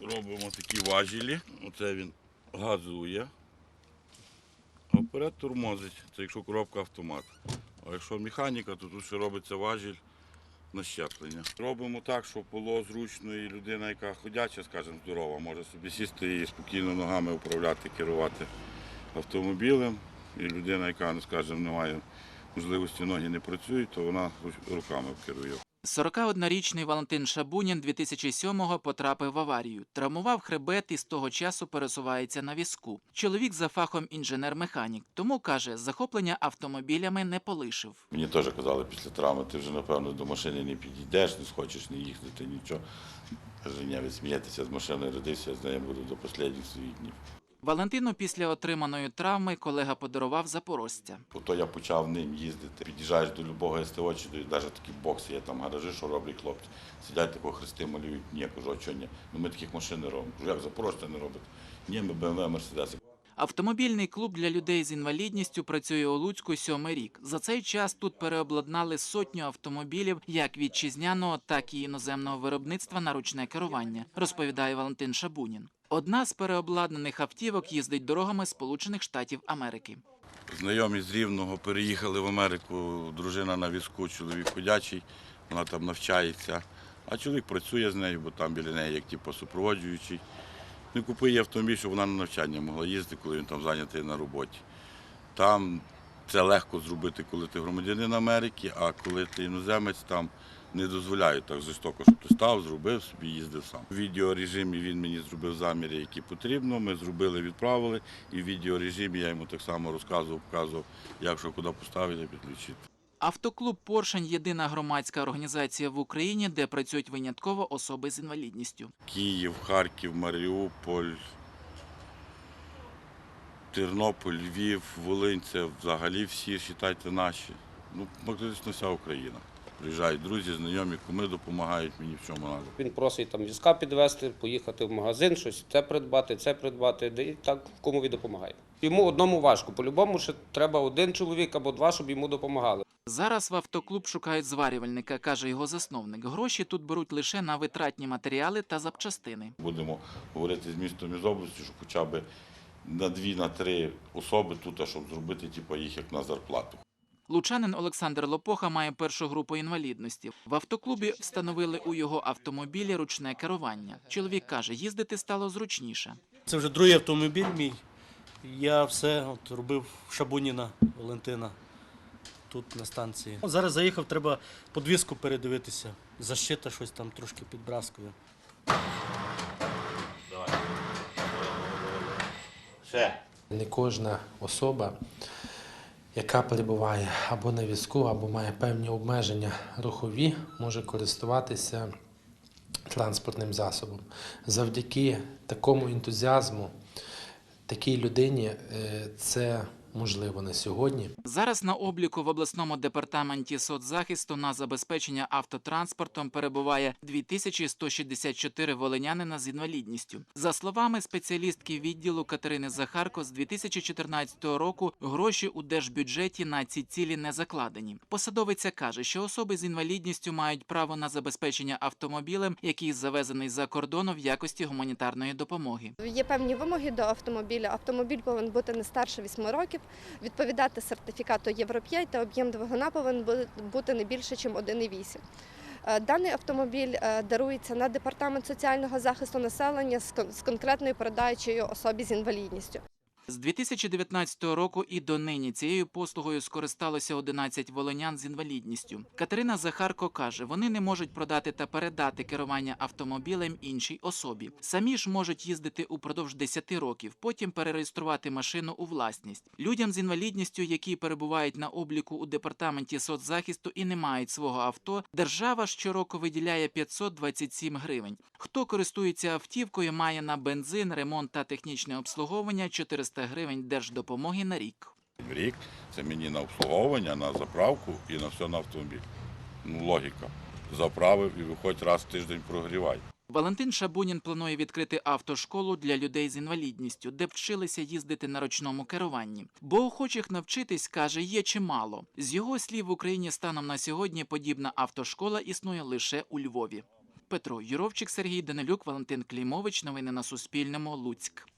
Робимо такі важілі. Оце він газує. А вперед тормозить. Це якщо коробка автомат. А якщо механіка, то тут ще робиться важіль на щеплення. Робимо так, щоб було зручно і людина, яка ходяча, скажімо, здорова, може собі сісти і спокійно ногами управляти, керувати автомобілем. І людина, яка, ну, скажімо, не має можливості, ноги не працюють, то вона руками керує. 41-річний Валентин Шабунін 2007-го потрапив в аварію. Травмував хребет і з того часу пересувається на візку. Чоловік за фахом інженер-механік, тому каже, захоплення автомобілями не полишив. Мені теж казали після травми, ти вже напевно до машини не підійдеш, не схочеш не їздити, нічого. Каже, ні, ви смієтеся з машини родився, я з нею буду до останніх своїх днів. Валентину після отриманої травми колега подарував запорожця. Ото я почав ним їздити. Під'їжджаєш до любого СТО, чи навіть такі бокси, є там гаражі, що роблять хлопці. Сидять тако хрести малюють. Ні, кажу, а чого ні? Ну ми таких машин не робимо. Кажу, як запорожця не робить? Ні, ми БМВ, Мерседеси. Автомобільний клуб для людей з інвалідністю працює у Луцьку сьомий рік. За цей час тут переобладнали сотню автомобілів як вітчизняного, так і іноземного виробництва на ручне керування, розповідає Валентин Шабунін. Одна з переобладнаних автівок їздить дорогами Сполучених Штатів Америки. Знайомі з Рівного переїхали в Америку, дружина на візку, чоловік ходячий, вона там навчається. А чоловік працює з нею, бо там біля неї як типу, супроводжуючий. Не купує автомобіль, щоб вона на навчання могла їздити, коли він там зайнятий на роботі. Там це легко зробити, коли ти громадянин Америки, а коли ти іноземець, там не дозволяють так жорстоко, щоб ти став, зробив собі, їздив сам. У відеорежимі він мені зробив заміри, які потрібно. Ми зробили, відправили, і в відеорежимі я йому так само розказував, показував, як що куди поставити, підключити. Автоклуб Поршень єдина громадська організація в Україні, де працюють винятково особи з інвалідністю. Київ, Харків, Маріуполь, Тернопіль, Львів, Волинь це взагалі всі, вважайте, наші. Ну, практично вся Україна. Приїжджають друзі, знайомі, куми допомагають мені в чому треба. Він просить там візка підвезти, поїхати в магазин, щось це придбати, це придбати, де і так кому він допомагає. Йому одному важко. По-любому ще треба один чоловік або два, щоб йому допомагали. Зараз в автоклуб шукають зварювальника, каже його засновник. Гроші тут беруть лише на витратні матеріали та запчастини. Будемо говорити з містом і з областю, щоб хоча б на дві, на три особи тут, щоб зробити типу, їх як на зарплату. Лучанин Олександр Лопоха має першу групу інвалідності. В автоклубі встановили у його автомобілі ручне керування. Чоловік каже, їздити стало зручніше. Це вже другий автомобіль мій. Я все от робив Шабуніна Валентина тут на станції. О, Зараз заїхав, треба подвіску передивитися. Защита щось там трошки підбраскує. Ще. Не кожна особа, яка перебуває або на візку, або має певні обмеження рухові, може користуватися транспортним засобом. Завдяки такому ентузіазму, такій людині е, це можливо на сьогодні. Зараз на обліку в обласному департаменті соцзахисту на забезпечення автотранспортом перебуває 2164 волинянина з інвалідністю. За словами спеціалістки відділу Катерини Захарко, з 2014 року гроші у держбюджеті на ці цілі не закладені. Посадовиця каже, що особи з інвалідністю мають право на забезпечення автомобілем, який завезений за кордону в якості гуманітарної допомоги. Є певні вимоги до автомобіля. Автомобіль повинен бути не старше 8 років, відповідати сертифікату Євро 5 та об'єм двигуна повинен бути не більше, ніж 1,8. Е, Даний автомобіль е, дарується на департамент соціального захисту населення з конкретною передачею особі з інвалідністю. З 2019 року і до нині цією послугою скористалося 11 волонян з інвалідністю. Катерина Захарко каже, вони не можуть продати та передати керування автомобілем іншій особі. Самі ж можуть їздити упродовж 10 років, потім перереєструвати машину у власність. Людям з інвалідністю, які перебувають на обліку у департаменті соцзахисту і не мають свого авто, держава щороку виділяє 527 гривень. Хто користується автівкою, має на бензин, ремонт та технічне обслуговування 400 гривень держдопомоги на рік. Рік це мені на обслуговування, на заправку і на все на автомобіль. Ну, логіка. Заправив і виходь раз в тиждень прогрівай. Валентин Шабунін планує відкрити автошколу для людей з інвалідністю, де вчилися їздити на ручному керуванні. Бо охочих навчитись, каже, є чимало. З його слів, в Україні станом на сьогодні подібна автошкола існує лише у Львові. Петро Юровчик, Сергій Данилюк, Валентин Клімович. Новини на Суспільному. Луцьк.